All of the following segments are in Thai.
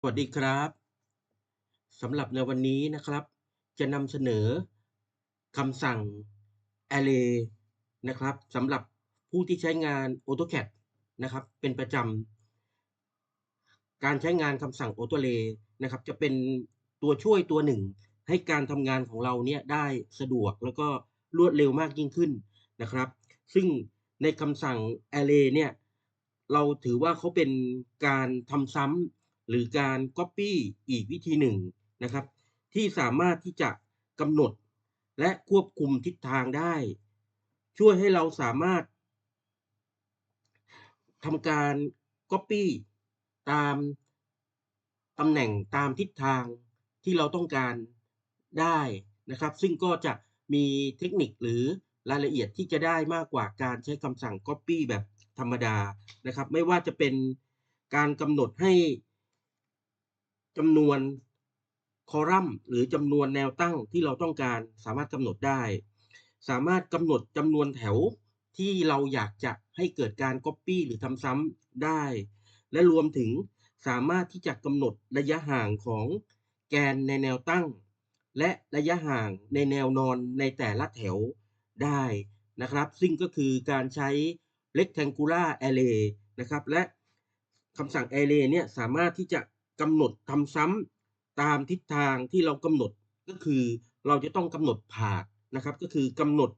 สวัสดีครับสำหรับในวันนี้นะครับ จะนำเสนอคำสั่ง array นะครับสำหรับผู้ที่ใช้งาน AutoCAD นะครับ เป็นประจำการใช้งานคำสั่ง AutoArray นะครับ จะเป็นตัวช่วยตัวหนึ่ง ให้การทำงานของเราเนี่ยได้สะดวกแล้วก็รวดเร็วมากยิ่งขึ้นนะครับ ซึ่งในคำสั่ง array เนี่ยเราถือว่าเขาเป็นการทำซ้ำ หรือการ Copy อีกวิธีหนึ่งนะครับ ที่สามารถที่จะกำหนดและควบคุมทิศทางได้ ช่วยให้เราสามารถทำการ Copy ตามตำแหน่งตามทิศทางที่เราต้องการได้นะครับ ซึ่งก็จะมีเทคนิคหรือรายละเอียดที่จะได้มากกว่าการใช้คำสั่ง Copy แบบธรรมดานะครับ ไม่ว่าจะเป็นการกำหนดให้ จำนวนคอลัมน์หรือจำนวนแนวตั้งที่เราต้องการสามารถกำหนดได้ สามารถกำหนดจำนวนแถวที่เราอยากจะให้เกิดการ Copy หรือทำซ้ำได้ และรวมถึงสามารถที่จะกำหนดระยะห่างของแกนในแนวตั้ง และระยะห่างในแนวนอนในแต่ละแถวได้นะครับ ซึ่งก็คือการใช้ rectangular array นะครับ และคำสั่ง array เนี่ยสามารถที่จะ กำหนดทำซ้ำตามทิศทางที่เรากำหนดก็คือเราจะต้องกำหนดผ่านะครับ ก็คือกำหนด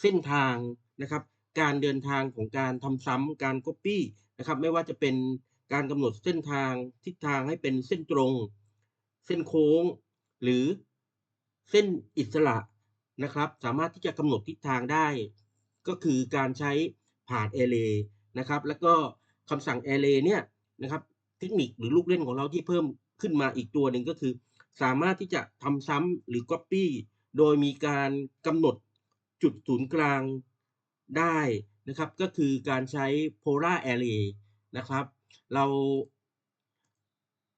เส้นทางนะครับ การเดินทางของการทำซ้ำการ Copy นะครับ ไม่ว่าจะเป็นการกำหนดเส้นทางทิศทางให้เป็นเส้นตรง เส้นโค้ง หรือเส้นอิสระนะครับ สามารถที่จะกำหนดทิศทางได้ ก็คือการใช้ผาน array นะครับ แล้วก็คำสั่ง array เนี่ยนะครับ เทคนิคหรือลูกเล่นของเราที่เพิ่มขึ้นมาอีกตัวหนึ่งก็คือ สามารถที่จะทำซ้ำหรือ Copy โดยมีการกำหนดจุดศูนย์กลางได้นะครับ ก็คือการใช้ polar array นะครับ เรา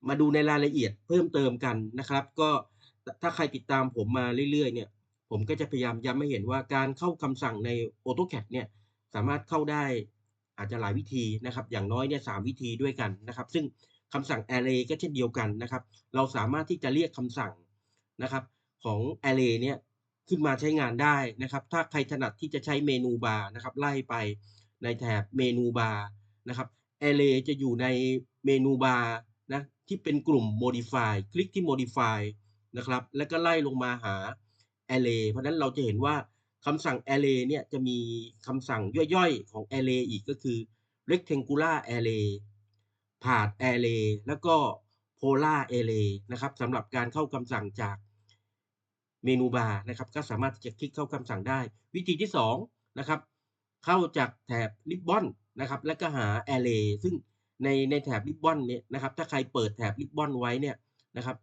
มาดูในรายละเอียดเพิ่มเติมกันนะครับ ก็ถ้าใครติดตามผมมาเรื่อยๆ เนี่ย ผมก็จะพยายามย้ำให้เห็นว่าการเข้าคำสั่งใน AutoCAD เนี่ย สามารถเข้าได้ อาจจะหลายวิธีนะครับ อย่างน้อยเนี่ยสวิธีด้วยกันนะครับ ซึ่งคำสั่ง array ก็เช่นเดียวกันนะครับ เราสามารถที่จะเรียกคำสั่งนะครับของ array เนี่ยขึ้นมาใช้งานได้นะครับ ถ้าใครถนัดที่จะใช้เมนูบาร์นะครับ ไล่ไปในแถบเมนูบาร์นะครับ array จะอยู่ในเมนูบาร์นะที่เป็นกลุ่ม modify คลิกที่ modify นะครับ แล้วก็ไล่ลงมาหา array เพราะนั้นเราจะเห็นว่า คำสั่ง array เนี่ยจะมีคำสั่งย่อยๆของ array อีกก็คือ rectangular array path array แล้วก็ polar array นะครับสำหรับการเข้าคำสั่งจากเมนูบาร์นะครับ ก็สามารถที่จะคลิกเข้าคำสั่งได้ วิธีที่2นะครับ เข้าจากแถบ ribbon นะครับ แล้วก็หา array ซึ่งในในแถบ ribbon เนี่ยนะครับ ถ้าใครเปิดแถบ ribbon ไว้เนี่ยนะครับ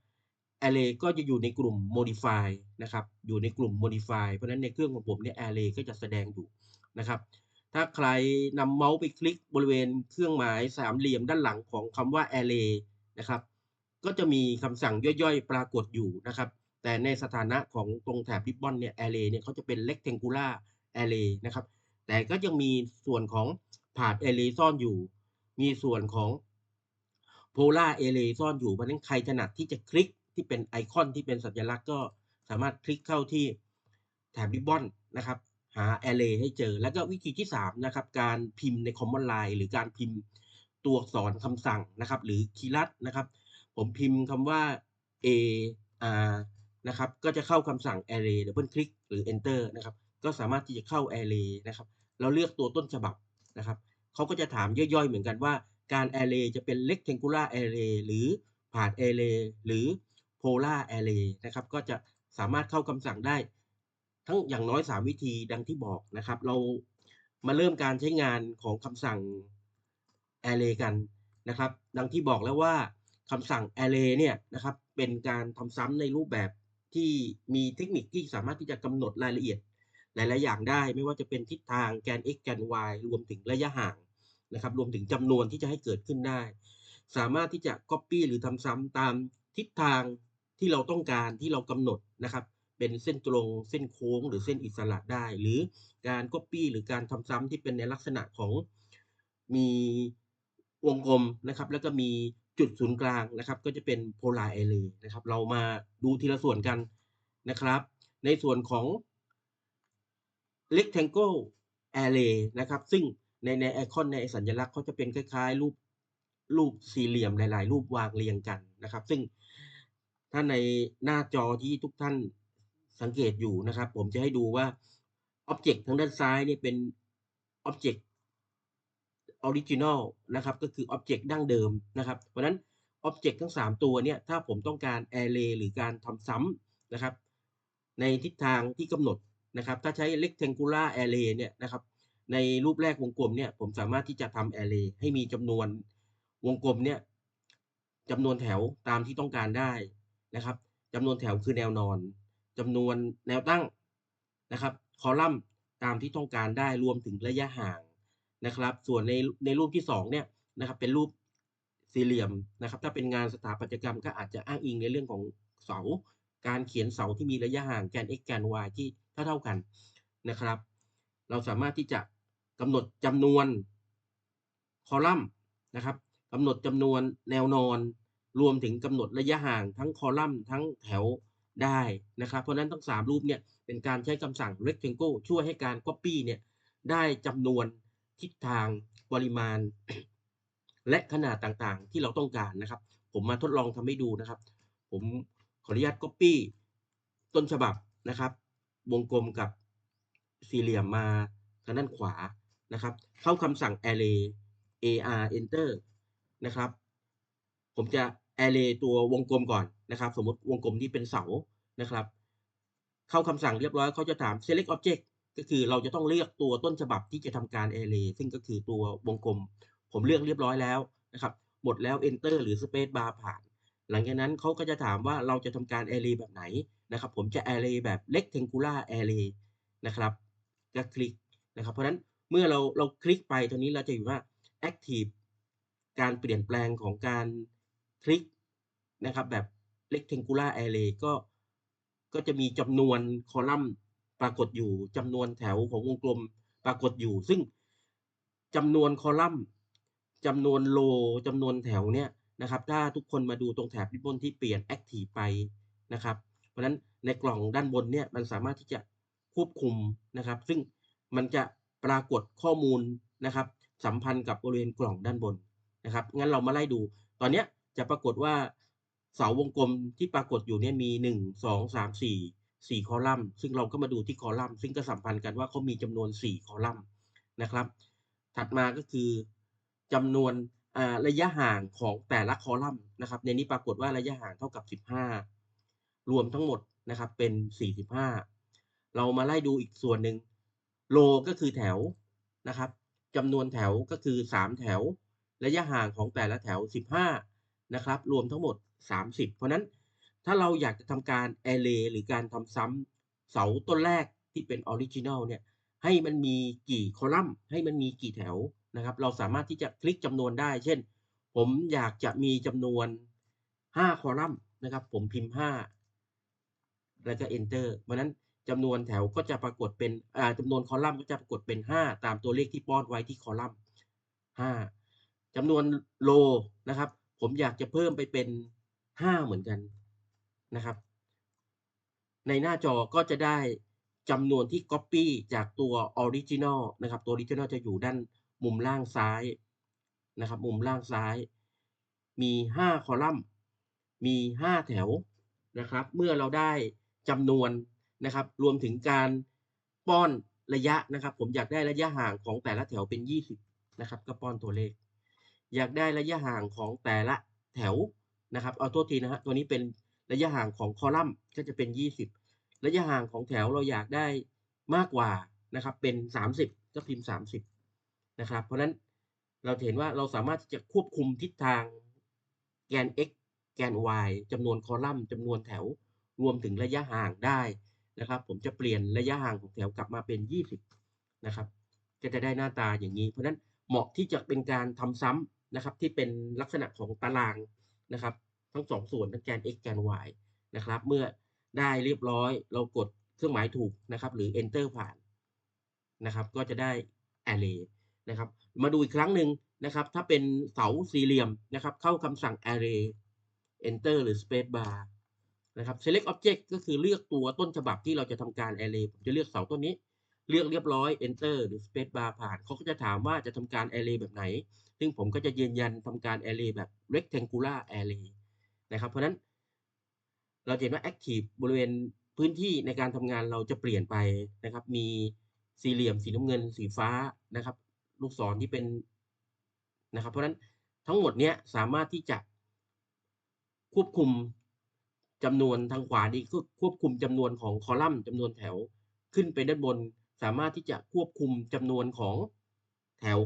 array ก็จะอยู่ในกลุ่ม modify นะครับ อยู่ในกลุ่ม modify เพราะฉะนั้นในเครื่องของผมเนี่ย array ก็จะแสดงอยู่นะครับ ถ้าใครนำเมาส์ไปคลิกบริเวณเครื่องหมายสามเหลี่ยมด้านหลังของคำว่า array นะครับ ก็จะมีคำสั่งย่อยๆ ปรากฏอยู่นะครับ แต่ในสถานะของตรงแถบ ribbon เนี่ย array เนี่ยเขาจะเป็น rectangular array นะครับ แต่ก็ยังมีส่วนของ path array ซ่อนอยู่ มีส่วนของ polar array ซ่อนอยู่ เพราะฉะนั้นใครถนัดที่จะคลิก ที่เป็นไอคอนที่เป็นสัญลักษณ์ก็สามารถคลิกเข้าที่แถบ ribbon นะครับ หา array ให้เจอ แล้วก็วิธีที่3นะครับการพิมพ์ใน command line หรือการพิมพ์ตัวอักษรคำสั่งนะครับ หรือคีย์ลัดนะครับ ผมพิมพ์คำว่า a r นะครับ ก็จะเข้าคำสั่ง array ดับเบิลคลิกหรือ enter นะครับ ก็สามารถที่จะเข้า array นะครับ เราเลือกตัวต้นฉบับนะครับเขาก็จะถามย่อยๆ เหมือนกันว่าการ array จะเป็น rectangular array หรือ path array หรือ polar array นะครับก็จะสามารถเข้าคำสั่งได้ ทั้งอย่างน้อย 3 วิธีดังที่บอกนะครับ เรามาเริ่มการใช้งานของคำสั่ง array กันนะครับ ดังที่บอกแล้วว่าคำสั่ง array เนี่ยนะครับเป็นการทำซ้ำในรูปแบบที่มีเทคนิคที่สามารถที่จะกำหนดรายละเอียด หลาย ๆ อย่างได้ ไม่ว่าจะเป็นทิศทางแกน x แกน y รวมถึงระยะห่างนะครับ รวมถึงจำนวนที่จะให้เกิดขึ้นได้ สามารถที่จะ copy หรือทำซ้ำตามทิศทาง ที่เราต้องการที่เรากำหนดนะครับ เป็นเส้นตรงเส้นโค้ง หรือเส้นอิสระได้ หรือการ copy หรือการทำซ้ำที่เป็นในลักษณะของมีวงกลมนะครับ แล้วก็มีจุดศูนย์กลางนะครับ ก็จะเป็น polar array นะครับ เรามาดูทีละส่วนกันนะครับ ในส่วนของ rectangle array นะครับ ซึ่งในในไอคอนในสัญลักษณ์เขาจะเป็นคล้าย ๆ รูปรูปสี่เหลี่ยมหลาย ๆ รูปวางเรียงกันนะครับ ซึ่ง ถ้าในหน้าจอที่ทุกท่านสังเกตอยู่นะครับ ผมจะให้ดูว่า Object ทางด้านซ้ายนี่เป็น Object Original นอลนะครับก็คือ Object ดั้งเดิมนะครับ เพราะฉะนั้น Object ทั้ง 3 ตัวเนี่ยถ้าผมต้องการ Array หรือการทำซ้ำนะครับ ในทิศทางที่กำหนดนะครับ ถ้าใช้ Rectangular Array เนี่ยนะครับ ในรูปแรกวงกลมเนี่ยผมสามารถที่จะทำ Array ให้มีจำนวนวงกลมเนี่ยจำนวนแถวตามที่ต้องการได้ นะครับจำนวนแถวคือแนวนอนจำนวนแนวตั้งนะครับคอลัมน์ตามที่ต้องการได้รวมถึงระยะห่างนะครับ ส่วนในในรูปที่2เนี่ยนะครับเป็นรูปสี่เหลี่ยมนะครับ ถ้าเป็นงานสถาปัตยกรรมก็อาจจะอ้างอิงในเรื่องของเสา การเขียนเสาที่มีระยะห่างแกน x แกน y ที่เท่าเท่ากันนะครับ เราสามารถที่จะกำหนดจำนวนคอลัมน์นะครับกำหนดจำนวนแนวนอน รวมถึงกำหนดระยะห่างทั้งคอลัมน์ทั้งแถวได้นะครับ เพราะฉะนั้นทั้ง 3 รูปเนี่ยเป็นการใช้คำสั่ง rectangle ช่วยให้การ copy เนี่ยได้จำนวนทิศทางปริมาณ และขนาดต่างๆ ที่เราต้องการนะครับ ผมมาทดลองทำให้ดูนะครับ ผมขออนุญาต copy ต้นฉบับนะครับ วงกลมกับสี่เหลี่ยมมาทางด้านขวานะครับ เข้าคำสั่ง array ar enter นะครับ ผมจะ array ตัววงกลมก่อนนะครับ สมมติวงกลมที่เป็นเสานะครับ เข้าคำสั่งเรียบร้อยเขาจะถาม select object ก็คือเราจะต้องเลือกตัวต้นฉบับที่จะทำการ array ซึ่งก็คือตัววงกลม ผมเลือกเรียบร้อยแล้วนะครับ หมดแล้ว enter หรือ space bar ผ่าน หลังจากนั้นเขาก็จะถามว่าเราจะทำการ array แบบไหนนะครับ ผมจะ array แบบ rectangular array นะครับก็คลิกนะครับ เพราะฉะนั้นเมื่อเราเราคลิกไปตรงนี้เราจะอยู่ว่า active การเปลี่ยนแปลงของการ คลิกนะครับแบบ rectangular array ก็ก็จะมีจำนวนคอลัมน์ปรากฏอยู่จำนวนแถวของวงกลมปรากฏอยู่ ซึ่งจำนวนคอลัมน์จำนวนโลจำนวนแถวเนี่ยนะครับ ถ้าทุกคนมาดูตรงแถบริบบนที่เปลี่ยน active ไปนะครับ เพราะฉะนั้นในกล่องด้านบนเนี่ยมันสามารถที่จะควบคุมนะครับ ซึ่งมันจะปรากฏข้อมูลนะครับ สัมพันธ์กับบริเวณกล่องด้านบนนะครับงั้นเรามาไล่ดูตอนนี้ จะปรากฏว่าเสาวงกลมที่ปรากฏอยู่เนี่ยมี1 2 3 4 4คอลัมน์ ซึ่งเราก็มาดูที่คอลัมน์ ซึ่งก็สัมพันธ์กันว่าเขามีจำนวน4คอลัมน์นะครับ ถัดมาก็คือจำนวนระยะห่างของแต่ละคอลัมน์นะครับ ในนี้ปรากฏว่าระยะห่างเท่ากับ 15 รวมทั้งหมดนะครับเป็น 45 เรามาไล่ดูอีกส่วนหนึ่งโลก็คือแถวนะครับจำนวนแถวก็คือ 3 แถว ระยะห่างของแต่ละแถว 15 นะครับ รวมทั้งหมด 30 เพราะนั้นถ้าเราอยากจะทำการ array หรือการทำซ้ำเสาต้นแรกที่เป็นออริจิน l เนี่ยให้มันมีกี่คอลัมน์ให้มันมีกี่แถวนะครับ เราสามารถที่จะคลิกจำนวนได้ เช่น ผมอยากจะมีจำนวน 5 คอลัมน์นะครับ ผมพิมพ์ 5 แล้วก็ enter เพราะนั้นจำนวนแถวก็จะปรากฏเป็นจำนวนคอลัมน์ก็จะปรากฏเป็น 5 ตามตัวเลขที่ป้อนไว้ที่คอลัมน์5จำนวนโลนะครับ ผมอยากจะเพิ่มไปเป็น 5 เหมือนกันนะครับ ในหน้าจอก็จะได้จำนวนที่ Copy จากตัว Original นะครับ ตัว Original จะอยู่ด้านมุมล่างซ้ายนะครับ มุมล่างซ้าย มี 5 คอลัมน์ มี 5 แถวนะครับ เมื่อเราได้จำนวนนะครับ รวมถึงการป้อนระยะนะครับ ผมอยากได้ระยะห่างของแต่ละแถวเป็น 20 นะครับ ก็ป้อนตัวเลข อยากได้ระยะห่างของแต่ละแถวนะครับเอาโทษทีนะฮะตัวนี้เป็นระยะห่างของคอลัมน์ก็จะเป็น 20 ระยะห่างของแถวเราอยากได้มากกว่านะครับเป็น 30 ก็พิมพ์ 30นะครับเพราะนั้นเราเห็นว่าเราสามารถที่จะควบคุมทิศทางแกน x แกน y จำนวนคอลัมน์จำนวนแถวรวมถึงระยะห่างได้นะครับ ผมจะเปลี่ยนระยะห่างของแถวกลับมาเป็น 20นะครับก็จะได้หน้าตาอย่างนี้ เพราะนั้นเหมาะที่จะเป็นการทำซ้ำ นะครับที่เป็นลักษณะของตารางนะครับทั้งสองส่วนทั้งแกน x แกน y นะครับเมื่อได้เรียบร้อยเรากดเครื่องหมายถูกนะครับหรือ enter ผ่านนะครับก็จะได้ array นะครับมาดูอีกครั้งหนึ่งนะครับถ้าเป็นเสาสี่เหลี่ยมนะครับเข้าคำสั่ง array enter หรือ space bar นะครับ select object ก็คือเลือกตัวต้นฉบับที่เราจะทำการ array ผมจะเลือกเสาต้นนี้ เลือกเรียบร้อย enter หรือ space bar ผ่านเขาก็จะถามว่าจะทำการ array แบบไหน ซึ่งผมก็จะยืนยันทำการ array แบบ rectangular array นะครับ เพราะนั้นเราเห็นว่า active บริเวณพื้นที่ในการทำงานเราจะเปลี่ยนไปนะครับ มีสี่เหลี่ยมสีน้ำเงินสีฟ้านะครับ ลูกศรที่เป็นนะครับ เพราะฉะนั้นทั้งหมดเนี้ยสามารถที่จะควบคุมจำนวนทางขวานี้ก็ควบคุมจำนวนของคอลัมน์จำนวนแถวขึ้นไปด้านบน สามารถที่จะควบคุมจำนวนของแถว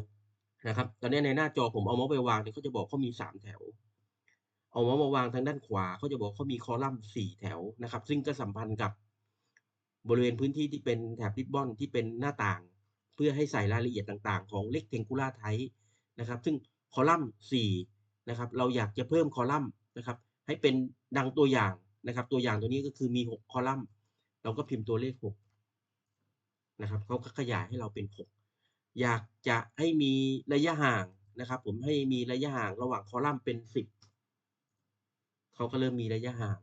นะครับ ตอนนี้ในหน้าจอผมเอาเมาส์ไปวางเนี่ยเขาจะบอกเขามีสามแถว เอาเมาส์มาวางทางด้านขวาเขาจะบอกเขามีคอลัมน์สี่แถวนะครับ ซึ่งก็สัมพันธ์กับบริเวณพื้นที่ที่เป็นแถบริบบอนที่เป็นหน้าต่าง เพื่อให้ใส่รายละเอียดต่างๆ ของ rectangular type นะครับ ซึ่งคอลัมน์สี่นะครับ เราอยากจะเพิ่มคอลัมน์นะครับ ให้เป็นดังตัวอย่างนะครับ ตัวอย่างตัวนี้ก็คือมีหกคอลัมน์ เราก็พิมพ์ตัวเลขหก นะครับเขาก็ขยายให้เราเป็นหกอยากจะให้มีระยะห่างนะครับผมให้มีระยะห่างระหว่างคอลัมน์เป็นสิบเขาก็เริ่มมีระยะห่าง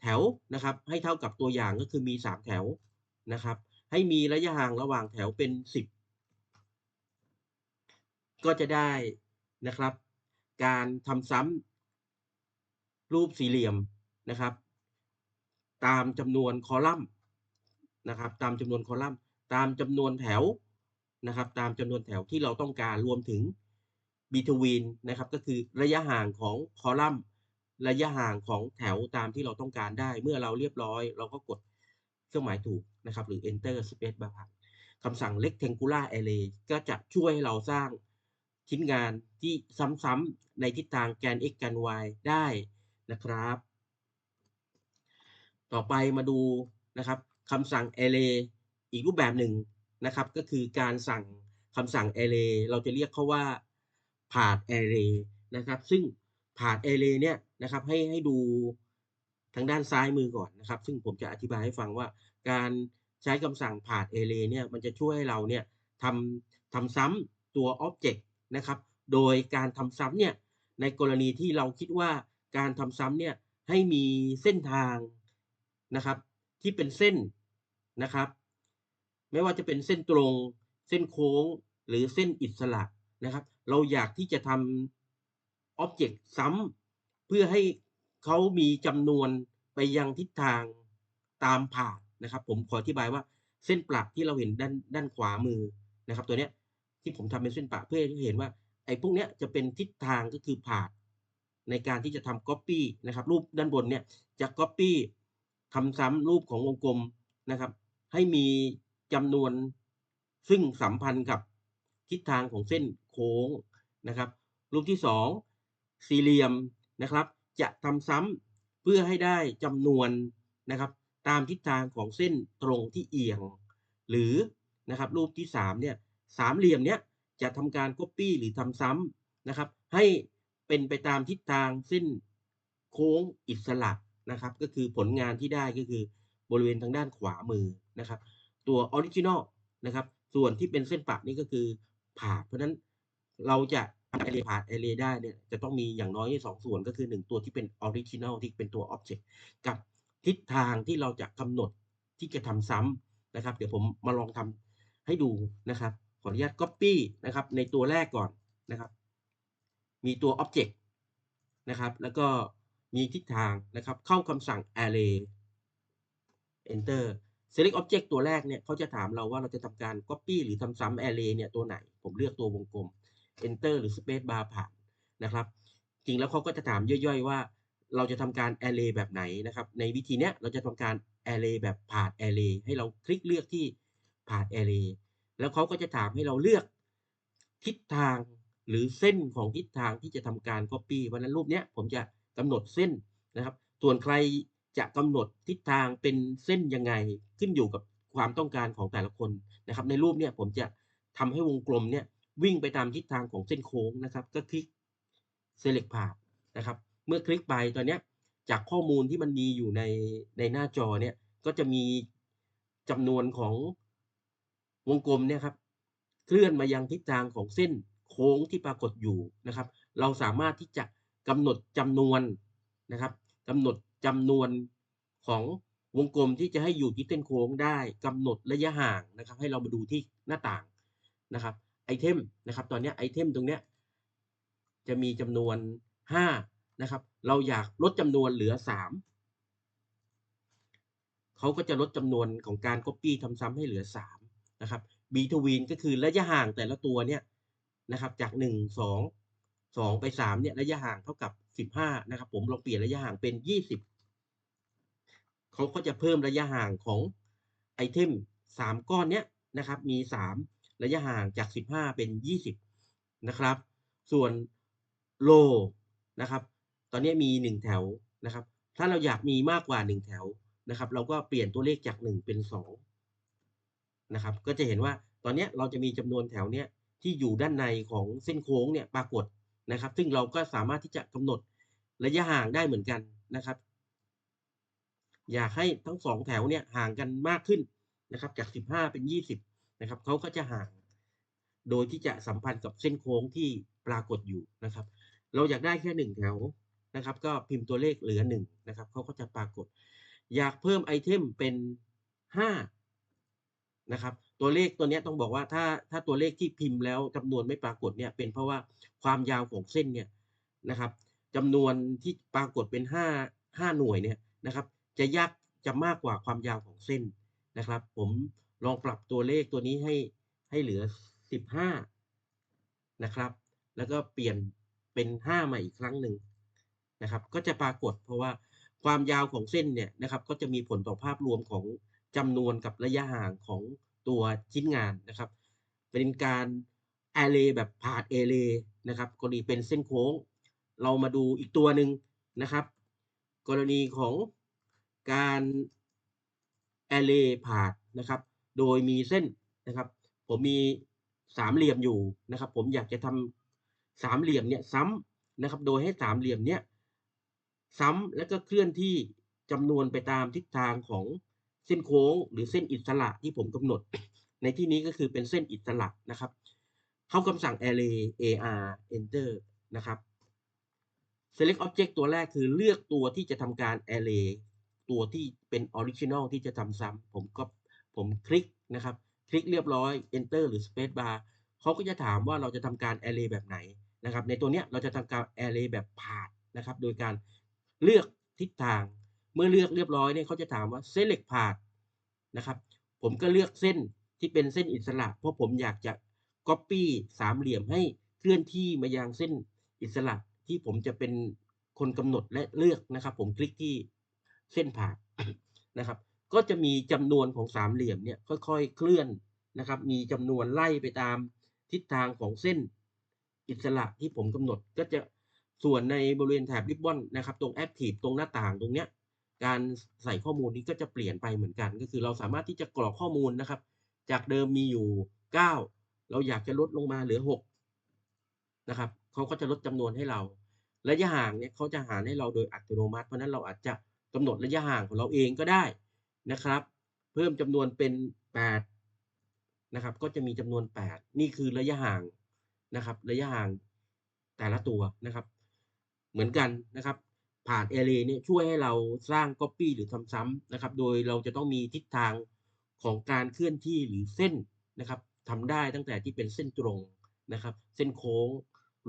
แถวนะครับ ให้เท่ากับตัวอย่างก็คือมีสามแถวนะครับ ให้มีระยะห่างระหว่างแถวเป็นสิบก็จะได้นะครับ การทำซ้ำรูปสี่เหลี่ยมนะครับ ตามจำนวนคอลัมน์นะครับ ตามจำนวนคอลัมน์ ตามจำนวนแถวนะครับตามจำนวนแถวที่เราต้องการรวมถึง between นะครับก็คือระยะห่างของคอลัมน์ระยะห่างของแถวตามที่เราต้องการได้ เมื่อเราเรียบร้อย เราก็กดเครื่องหมายถูกนะครับหรือ enter space bar คำสั่ง rectangular array ก็จะช่วยให้เราสร้างชิ้นงานที่ซ้ำๆในทิศทางแกน x แกน y ได้นะครับ ต่อไปมาดูนะครับคำสั่ง array อีกรูปแบบหนึ่งนะครับ ก็คือการสั่งคำสั่ง array เราจะเรียกเขาว่า path array นะครับ ซึ่ง path array เนี่ยนะครับให้ให้ดูทางด้านซ้ายมือก่อนนะครับ ซึ่งผมจะอธิบายให้ฟังว่าการใช้คำสั่ง path array เนี่ยมันจะช่วยให้เราเนี่ยทำทำซ้ำตัว object นะครับ โดยการทำซ้ำเนี่ยในกรณีที่เราคิดว่าการทำซ้ำเนี่ยให้มีเส้นทางนะครับ ที่เป็นเส้นนะครับ ไม่ว่าจะเป็นเส้นตรง เส้นโค้ง หรือเส้นอิสระนะครับ เราอยากที่จะทำ object ซ้ำเพื่อให้เขามีจำนวนไปยังทิศทางตามผ่านนะครับ ผมขออธิบายว่าเส้นประที่เราเห็นด้านด้านขวามือนะครับ ตัวเนี้ยที่ผมทำเป็นเส้นประเพื่อให้เห็นว่าไอ้พวกเนี้ยจะเป็นทิศทางก็คือผ่านในการที่จะทำ copy นะครับ รูปด้านบนเนี่ยจะ copy ทำซ้ำรูปของวงกลมนะครับ ให้มี จำนวนซึ่งสัมพันธ์กับทิศทางของเส้นโค้งนะครับ รูปที่สองสี่เหลี่ยมนะครับ จะทำซ้ำเพื่อให้ได้จำนวนนะครับ ตามทิศทางของเส้นตรงที่เอียง หรือนะครับ รูปที่สามเนี่ยสามเหลี่ยมเนี้ยจะทำการ copy หรือทำซ้ำนะครับ ให้เป็นไปตามทิศทางเส้นโค้งอิสระนะครับ ก็คือผลงานที่ได้ก็คือบริเวณทางด้านขวามือนะครับ ตัวออริจินอลนะครับ ส่วนที่เป็นเส้นปะนี่ก็คือผ่า เพราะฉะนั้นเราจะทำ array ผ่า array ได้เนี่ยจะต้องมีอย่างน้อยสองส่วนก็คือหนึ่งตัวที่เป็นออริจินอลที่เป็นตัว object กับทิศทางที่เราจะกำหนดที่จะทำซ้ำนะครับ เดี๋ยวผมมาลองทำให้ดูนะครับ ขออนุญาต copy นะครับ ในตัวแรกก่อนนะครับ มีตัว object นะครับ แล้วก็มีทิศทางนะครับ เข้าคำสั่ง array enter select object ตัวแรกเนี่ยเขาจะถามเราว่าเราจะทำการ copy หรือทำซ้ำ array เนี่ยตัวไหน ผมเลือกตัววงกลม enter หรือ space bar ผ่านนะครับ จริงแล้วเขาก็จะถามย่อยๆ ว่าเราจะทำการ array แบบไหนนะครับ ในวิธีเนี้ยเราจะทำการ array แบบผ่าน array ให้เราคลิกเลือกที่ผ่าน array แล้วเขาก็จะถามให้เราเลือกทิศทางหรือเส้นของทิศทางที่จะทำการ copy วันนั้นรูปเนี้ยผมจะกำหนดเส้นนะครับ ส่วนใคร จะกำหนดทิศทางเป็นเส้นยังไงขึ้นอยู่กับความต้องการของแต่ละคนนะครับ ในรูปเนี่ยผมจะทำให้วงกลมเนี่ยวิ่งไปตามทิศทางของเส้นโค้งนะครับ ก็คลิก select path นะครับ เมื่อคลิกไปตอนเนี้ยจากข้อมูลที่มันมีอยู่ในในหน้าจอเนี่ยก็จะมีจำนวนของวงกลมเนี่ยครับเคลื่อนมายังทิศทางของเส้นโค้งที่ปรากฏอยู่นะครับ เราสามารถที่จะกำหนดจำนวนนะครับกำหนด จำนวนของวงกลมที่จะให้อยู่ที่เส้นโค้งได้กำหนดระยะห่างนะครับ ให้เรามาดูที่หน้าต่างนะครับไอเทมนะครับตอนนี้ไอเทมตรงเนี้ยจะมีจำนวนห้านะครับเราอยากลดจำนวนเหลือสามเขาก็จะลดจำนวนของการ Copy ทำซ้ำให้เหลือสามนะครับ B t w e e n ก็คือระยะห่างแต่ละตัวเนี่ยนะครับจากหนึ่งสองสองไปสามเนี่ยระยะห่างเท่ากับสิบห้านะครับผมลองเปลี่ยนระยะห่างเป็นยี่สิบ เขาก็จะเพิ่มระยะห่างของไอเทมสามก้อนเนี้ยนะครับมีสามระยะห่างจากสิบห้าเป็นยี่สิบนะครับ ส่วนโลนะครับ ตอนนี้มีหนึ่งแถวนะครับ ถ้าเราอยากมีมากกว่าหนึ่งแถวนะครับ เราก็เปลี่ยนตัวเลขจากหนึ่งเป็นสองนะครับ ก็จะเห็นว่าตอนนี้เราจะมีจำนวนแถวเนี้ยที่อยู่ด้านในของเส้นโค้งเนี่ยปรากฏนะครับ ซึ่งเราก็สามารถที่จะกำหนดระยะห่างได้เหมือนกันนะครับ อยากให้ทั้งสองแถวเนี่ยห่างกันมากขึ้นนะครับ จากสิบห้าเป็นยี่สิบนะครับเขาก็จะห่าง โดยที่จะสัมพันธ์กับเส้นโค้งที่ปรากฏอยู่นะครับ เราอยากได้แค่หนึ่งแถวนะครับ ก็พิมพ์ตัวเลขเหลือหนึ่งนะครับเขาก็จะปรากฏ อยากเพิ่มไอเทมเป็นห้านะครับ ตัวเลขตัวนี้ต้องบอกว่าถ้าถ้าตัวเลขที่พิมพ์แล้วจำนวนไม่ปรากฏเนี่ยเป็นเพราะว่าความยาวของเส้นเนี่ยนะครับจำนวนที่ปรากฏเป็นห้าห้าหน่วยเนี่ยนะครับ จะยากจะมากกว่าความยาวของเส้นนะครับ ผมลองปรับตัวเลขตัวนี้ให้ให้เหลือสิบห้านะครับ แล้วก็เปลี่ยนเป็นห้ามาอีกครั้งหนึ่งนะครับ ก็จะปรากฏเพราะว่าความยาวของเส้นเนี่ยนะครับ ก็จะมีผลต่อภาพรวมของจำนวนกับระยะห่างของตัวชิ้นงานนะครับ เป็นการแอเรแบบผ่านเอเรนะครับ กรณีเป็นเส้นโค้ง เรามาดูอีกตัวหนึ่งนะครับ กรณีของ การแอเรผ่านนะครับ โดยมีเส้นนะครับ ผมมีสามเหลี่ยมอยู่นะครับ ผมอยากจะทำสามเหลี่ยมเนี่ยซ้ำนะครับ โดยให้สามเหลี่ยมเนี่ยซ้ำแล้วก็เคลื่อนที่จำนวนไปตามทิศทางของเส้นโค้ง หรือเส้นอิสระที่ผมกำหนด ในที่นี้ก็คือเป็นเส้นอิสระนะครับ เข้าคำสั่ง array ar enter นะครับ select object ตัวแรกคือเลือกตัวที่จะทำการ array ตัวที่เป็น original ที่จะทำซ้ำผมก็ผมคลิกนะครับ คลิกเรียบร้อย enter หรือ space bar เขาก็จะถามว่าเราจะทำการ array แบบไหนนะครับ ในตัวเนี้ยเราจะทำการ array แบบผ่านนะครับ โดยการเลือกทิศทาง เมื่อเลือกเรียบร้อยเนี่ยเขาจะถามว่า select path นะครับ ผมก็เลือกเส้นที่เป็นเส้นอิสระ เพราะผมอยากจะ copy สามเหลี่ยมให้เคลื่อนที่มายังเส้นอิสระที่ผมจะเป็นคนกำหนดและเลือกนะครับ ผมคลิกที่ เส้นผ่านนะครับ ก็จะมีจำนวนของสามเหลี่ยมเนี่ยค่อยๆเคลื่อนนะครับ มีจำนวนไล่ไปตามทิศทางของเส้นอิสระที่ผมกำหนดก็จะส่วนในบริเวณแถบริบบอนนะครับ ตรง Active ตรงหน้าต่างตรงเนี้ยการใส่ข้อมูลนี้ก็จะเปลี่ยนไปเหมือนกัน ก็คือเราสามารถที่จะกรอกข้อมูลนะครับ จากเดิมมีอยู่ 9 เราอยากจะลดลงมาเหลือ 6 นะครับเขาก็จะลดจำนวนให้เรา ระยะห่างเนี่ยเขาจะหารให้เราโดยอัตโนมัติ เพราะนั้นเราอาจจะ กำหนดระยะห่างของเราเองก็ได้นะครับ เพิ่มจำนวนเป็น 8 นะครับ ก็จะมีจำนวน 8 นี่คือระยะห่างนะครับ ระยะห่างแต่ละตัวนะครับ เหมือนกันนะครับ ผ่าน array เนี่ยช่วยให้เราสร้าง copy หรือทำซ้ำนะครับ โดยเราจะต้องมีทิศทางของการเคลื่อนที่หรือเส้นนะครับทำได้ตั้งแต่ที่เป็นเส้นตรงนะครับ เส้นโค้ง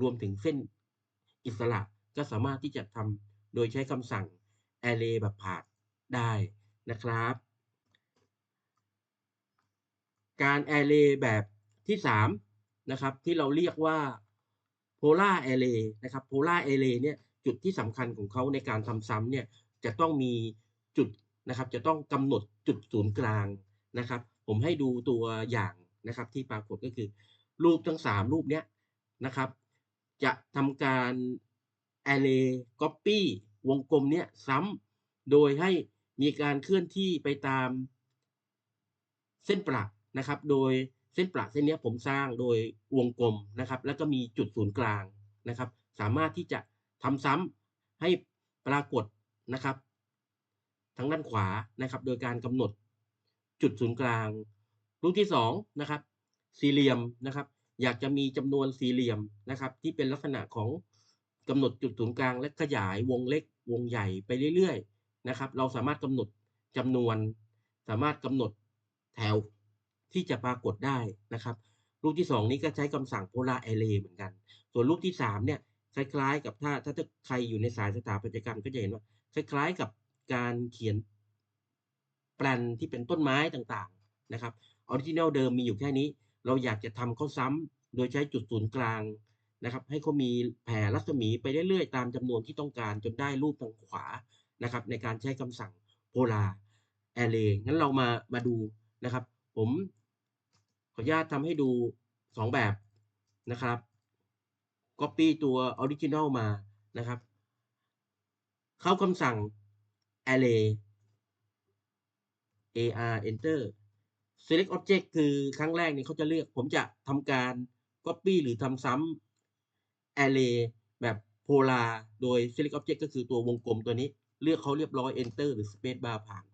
รวมถึงเส้นอิสระก็สามารถที่จะทำโดยใช้คำสั่ง array แบบผ่านได้นะครับ การ array แบบที่ 3 นะครับ ที่เราเรียกว่า polar array นะครับ polar array เนี่ยจุดที่สำคัญของเขาในการทำซ้ำเนี่ยจะต้องมีจุดนะครับ จะต้องกำหนดจุดศูนย์กลางนะครับ ผมให้ดูตัวอย่างนะครับที่ปรากฏก็คือ รูปทั้ง 3 รูปเนี้ยนะครับ จะทำการ array copy วงกลมเนี้ยซ้ำโดยให้มีการเคลื่อนที่ไปตามเส้นประนะครับ โดยเส้นประเส้นนี้ผมสร้างโดยวงกลมนะครับ แล้วก็มีจุดศูนย์กลางนะครับ สามารถที่จะทำซ้ำให้ปรากฏนะครับทางด้านขวานะครับ โดยการกำหนดจุดศูนย์กลาง รูปที่2นะครับ สี่เหลี่ยมนะครับ อยากจะมีจำนวนสี่เหลี่ยมนะครับ ที่เป็นลักษณะของ กำหนดจุดศูนย์กลางและขยายวงเล็กวงใหญ่ไปเรื่อยๆนะครับ เราสามารถกำหนดจำนวน สามารถกำหนดแถวที่จะปรากฏได้นะครับ รูปที่ 2 นี้ก็ใช้คำสั่ง polar array เหมือนกัน ส่วนรูปที่ 3 เนี่ยคล้ายๆ กับถ้าถ้าใครอยู่ในสายสถาปัตยกรรมก็จะเห็นว่าคล้ายๆกับการเขียนแปลนที่เป็นต้นไม้ต่างๆนะครับออริจินัลเดิมมีอยู่แค่นี้ เราอยากจะทำเขาซ้ำโดยใช้จุดศูนย์กลาง นะครับ ให้เขามีแผ่รัศมีไปเรื่อยๆ ตามจำนวนที่ต้องการจนได้รูปทางขวานะครับ ในการใช้คำสั่ง polar array งั้นเรามามาดูนะครับ ผมขออนุญาตทำให้ดู 2 แบบนะครับ copy ตัว original มานะครับ เข้าคำสั่ง array ar enter select object คือครั้งแรกนี่เขาจะเลือก ผมจะทำการ copy หรือทำซ้ำ array แบบ polar โดย select object ก็คือตัววงกลมตัวนี้ เลือกเขาเรียบร้อย enter หรือ space bar ผ่าน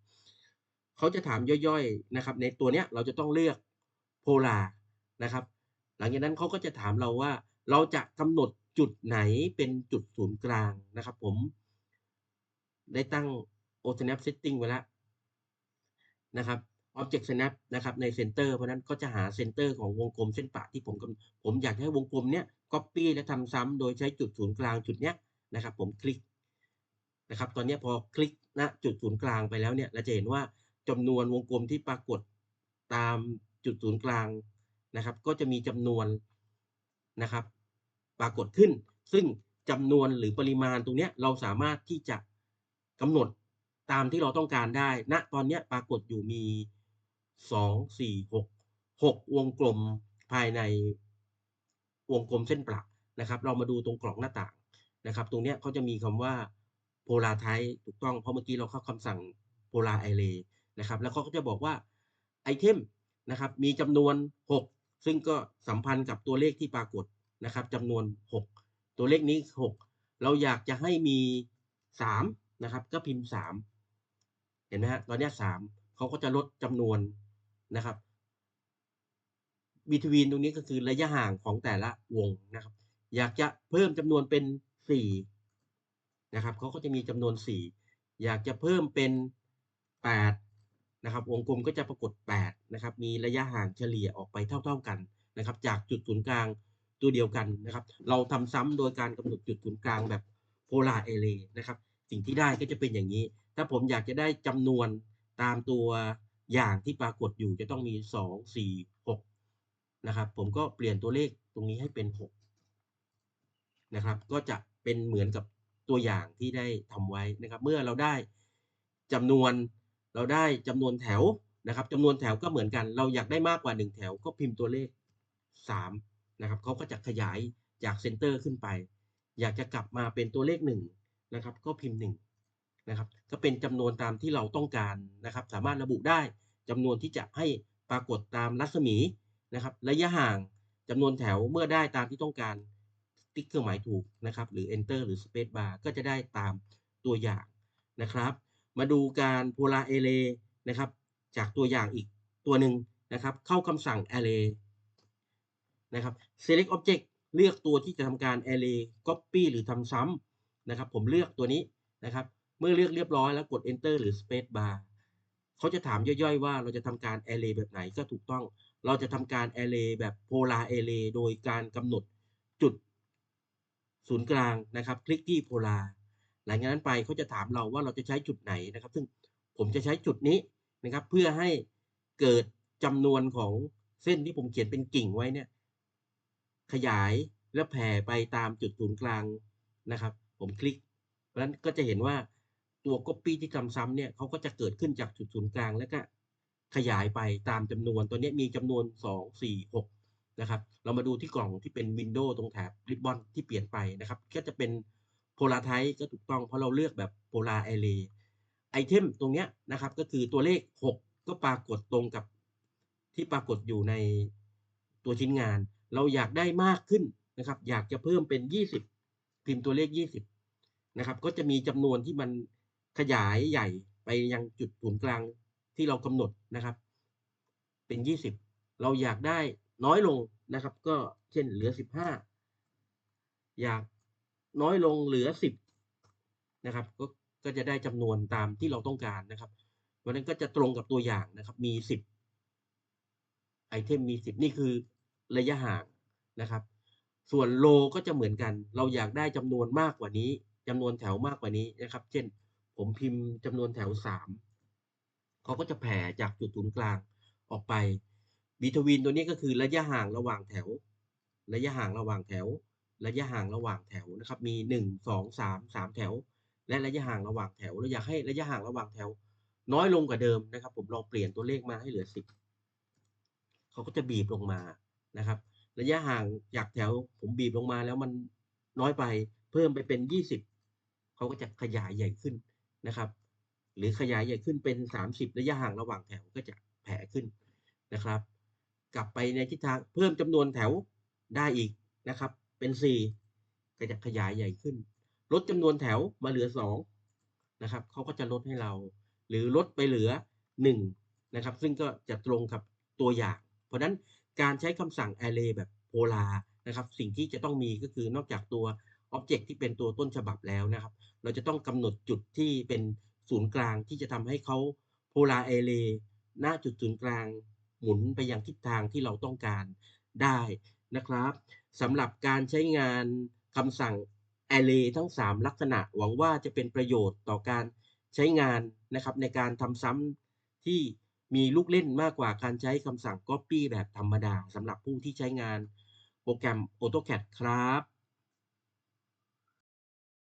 เขาจะถามย่อยๆนะครับ ในตัวเนี้ยเราจะต้องเลือก polar นะครับ หลังจากนั้นเขาก็จะถามเราว่า เราจะกำหนดจุดไหนเป็นจุดศูนย์กลางนะครับผม ได้ตั้ง o snap setting ไว้แล้วนะครับ object snap นะครับใน center เพราะนั้นก็จะหา center ของวงกลมเส้นปะที่ผมผมอยากให้วงกลมเนี้ย copy และทำซ้ำโดยใช้จุดศูนย์กลางจุดเนี้ยนะครับ ผมคลิกนะครับ ตอนนี้พอคลิกณจุดศูนย์กลางไปแล้วเนี่ยเราจะเห็นว่าจำนวนวงกลมที่ปรากฏตามจุดศูนย์กลางนะครับ ก็จะมีจำนวนนะครับ ปรากฏขึ้น ซึ่งจำนวนหรือปริมาณตรงเนี้ยเราสามารถที่จะกำหนดตามที่เราต้องการได้ณตอนนี้ปรากฏอยู่มี สองสี่หกหกวงกลมภายในวงกลมเส้นประนะครับ เรามาดูตรงกล่องหน้าต่างนะครับ ตรงเนี้ยเขาจะมีคำว่า polar type ถูกต้องเพราะเมื่อกี้เราเข้าคำสั่ง polar array นะครับ แล้วเขาก็จะบอกว่าไอเทมนะครับ มีจำนวน 6 ซึ่งก็สัมพันธ์กับตัวเลขที่ปรากฏนะครับจำนวน 6 ตัวเลขนี้ 6 เราอยากจะให้มี 3 นะครับ ก็พิมพ์ 3 เห็นไหมฮะตอนนี้ 3เขาก็จะลดจำนวน นะครับ between ตรงนี้ก็คือระยะห่างของแต่ละวงนะครับ อยากจะเพิ่มจำนวนเป็น4นะครับเขาก็จะมีจำนวน 4 อยากจะเพิ่มเป็น 8 นะครับ วงกลมก็จะปรากฏ8นะครับ มีระยะห่างเฉลี่ยออกไปเท่า ๆกันนะครับ จากจุดศูนย์กลางตัวเดียวกันนะครับ เราทำซ้ำโดยการกำหนดจุดศูนย์กลางแบบ polar array นะครับ สิ่งที่ได้ก็จะเป็นอย่างนี้ ถ้าผมอยากจะได้จำนวนตามตัว อย่างที่ปรากฏอยู่จะต้องมี 2 4 6นะครับผมก็เปลี่ยนตัวเลขตรงนี้ให้เป็น 6 นะครับ ก็จะเป็นเหมือนกับตัวอย่างที่ได้ทำไว้นะครับ เมื่อเราได้จำนวนเราได้จำนวนแถวนะครับจำนวนแถวก็เหมือนกัน เราอยากได้มากกว่า 1 แถวก็พิมพ์ตัวเลข 3 นะครับเขาก็จะขยายจากเซนเตอร์ขึ้นไป อยากจะกลับมาเป็นตัวเลข 1 นะครับ ก็พิมพ์ 1 นะครับ ก็เป็นจำนวนตามที่เราต้องการนะครับ สามารถระบุได้จำนวนที่จะให้ปรากฏตามรัศมีนะครับ ระยะห่างจำนวนแถวเมื่อได้ตามที่ต้องการติ๊กเครื่องหมายถูกนะครับ หรือ enter หรือ space bar ก็จะได้ตามตัวอย่างนะครับ มาดูการ polar array นะครับ จากตัวอย่างอีกตัวหนึ่งนะครับ เข้าคำสั่ง array นะครับ select object เลือกตัวที่จะทำการ array copy หรือทำซ้ำนะครับ ผมเลือกตัวนี้นะครับ มื่อเลือกเรียบร้อยแล้วกด enter หรือ space bar เขาจะถามย่อยๆ ว่าเราจะทำการ array แบบไหนก็ถูกต้อง เราจะทำการ array แบบ polar array โดยการกำหนดจุดศูนย์กลางนะครับ คลิกที่ polar หลังจากนั้นไปเขาจะถามเราว่าเราจะใช้จุดไหนนะครับ ซึ่งผมจะใช้จุดนี้นะครับ เพื่อให้เกิดจำนวนของเส้นที่ผมเขียนเป็นกิ่งไว้เนี่ย ขยายและแผ่ไปตามจุดศูนย์กลางนะครับ ผมคลิกเพราะฉะนั้นก็จะเห็นว่า ตัว copy ที่ทำซ้ำเนี่ยเขาก็จะเกิดขึ้นจากจุดศูนย์กลางแล้วก็ขยายไปตามจำนวนตัวนี้มีจำนวน 2 4 6นะครับเรามาดูที่กล่องที่เป็นวินโดว์ตรงแถบริบบอนที่เปลี่ยนไปนะครับก็จะเป็น polar type ก็ถูกต้องเพราะเราเลือกแบบ polar array ไอเทมตรงเนี้ยนะครับก็คือตัวเลข 6 ก็ปรากฏตรงกับที่ปรากฏอยู่ในตัวชิ้นงาน เราอยากได้มากขึ้นนะครับ อยากจะเพิ่มเป็น 20 พิมพ์ตัวเลข 20นะครับก็จะมีจำนวนที่มัน ขยายใหญ่ไปยังจุดศูนย์กลางที่เรากำหนดนะครับ เป็น 20 เราอยากได้น้อยลงนะครับ ก็เช่นเหลือ 15 อยากน้อยลงเหลือ 10 นะครับ ก็ก็จะได้จำนวนตามที่เราต้องการนะครับเพราะฉะนั้นก็จะตรงกับตัวอย่างนะครับ มี 10 ไอเทมมี 10 นี่คือระยะห่างนะครับ ส่วนโลก็จะเหมือนกัน เราอยากได้จำนวนมากกว่านี้จำนวนแถวมากกว่านี้นะครับ เช่น ผมพิมพ์จำนวนแถว 3 เขาก็จะแผ่จากจุดศูนย์กลางออกไปบีทวินตัวนี้ก็คือระยะห่างระหว่างแถว ระยะห่างระหว่างแถว ระยะห่างระหว่างแถวนะครับ มี 1 2 3 3 แถว และระยะห่างระหว่างแถวเราอยากให้ระยะห่างระหว่างแถว น้อยลงกว่าเดิมนะครับ ผมลองเปลี่ยนตัวเลขมาให้เหลือ 10เขาก็จะบีบลงมานะครับ ระยะห่างจากแถว ผมบีบลงมาแล้วมันน้อยไป เพิ่มไปเป็น 20เขาก็จะขยายใหญ่ขึ้น นะครับ หรือขยายใหญ่ขึ้นเป็น 30 ระยะห่างระหว่างแถวก็จะแผ่ขึ้นนะครับ กลับไปในทิศทางเพิ่มจำนวนแถวได้อีกนะครับ เป็น 4 ก็จะขยายใหญ่ขึ้น ลดจำนวนแถวมาเหลือ2นะครับเขาก็จะลดให้เรา หรือลดไปเหลือ 1 นะครับ ซึ่งก็จะตรงกับตัวอย่าง เพราะฉะนั้นการใช้คำสั่ง array แบบโพลานะครับ สิ่งที่จะต้องมีก็คือนอกจากตัว object ที่เป็นตัวต้นฉบับแล้วนะครับ เราจะต้องกำหนดจุดที่เป็นศูนย์กลางที่จะทำให้เขา polar array ณจุดศูนย์กลางหมุนไปยังทิศทางที่เราต้องการได้นะครับสำหรับการใช้งานคำสั่ง array ทั้ง 3 ลักษณะ หวังว่าจะเป็นประโยชน์ต่อการใช้งานนะครับในการทำซ้ำที่มีลูกเล่นมากกว่าการใช้คำสั่ง copy แบบธรรมดาสำหรับผู้ที่ใช้งานโปรแกรม AutoCAD ครับ